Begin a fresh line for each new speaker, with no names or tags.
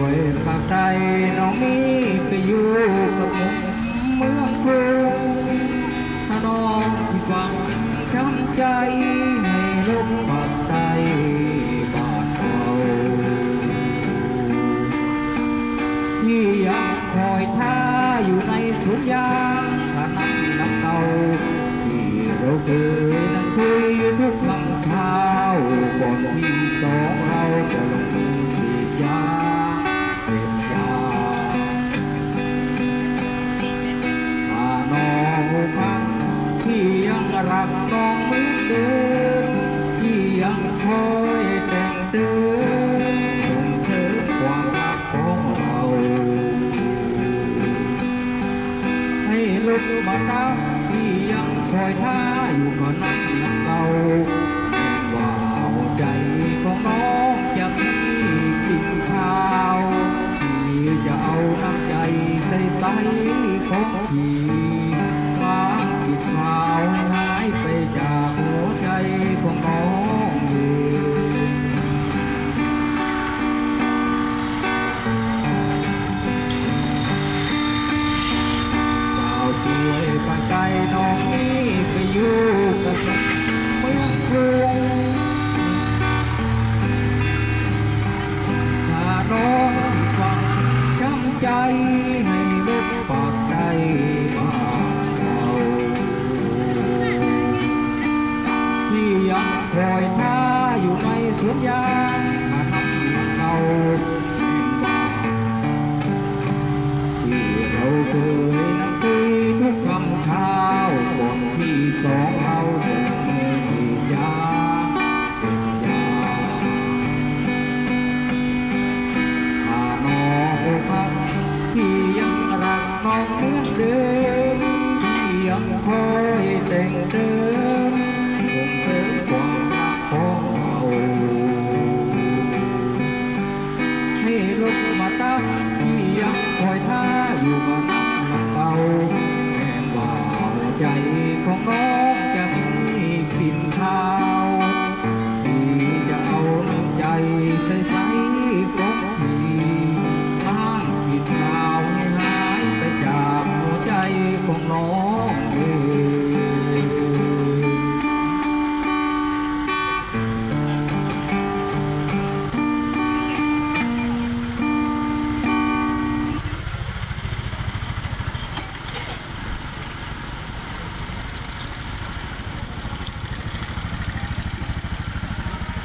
วยปากใจน้องมีไปอยู่กับเมืองกรุงถ้าน้องที่ฟังช้ำใจให้ลบปากใจบานเราที่ยังคอยท่าอยู่ในสวนยางขนาดน้ำเก่าที่เราเคยนั่งคุยทุกคำเช้าก่อนที่สองเราจะลงมื ยังรักองมือเดิมที่ยังคอยแต่งเติมส่งเสริมความรักของเราให้ลุกมาตาที่ยังคอยท่าอยู่ก็นั่งนักเราว่าใจของน้องจะมีกินข้าวที่จะเอาน้ำใจใส่ใสของพี่ ใจน้องนี้ไปอยู่กับเมืองกรุงถ้าน้องฟังช้ำใจให้ลบปากใจบ้าเราที่ยังคอยท่าอยู่ในสวนยาง อยู่กับเขาแม้ว่าวใจของน้อง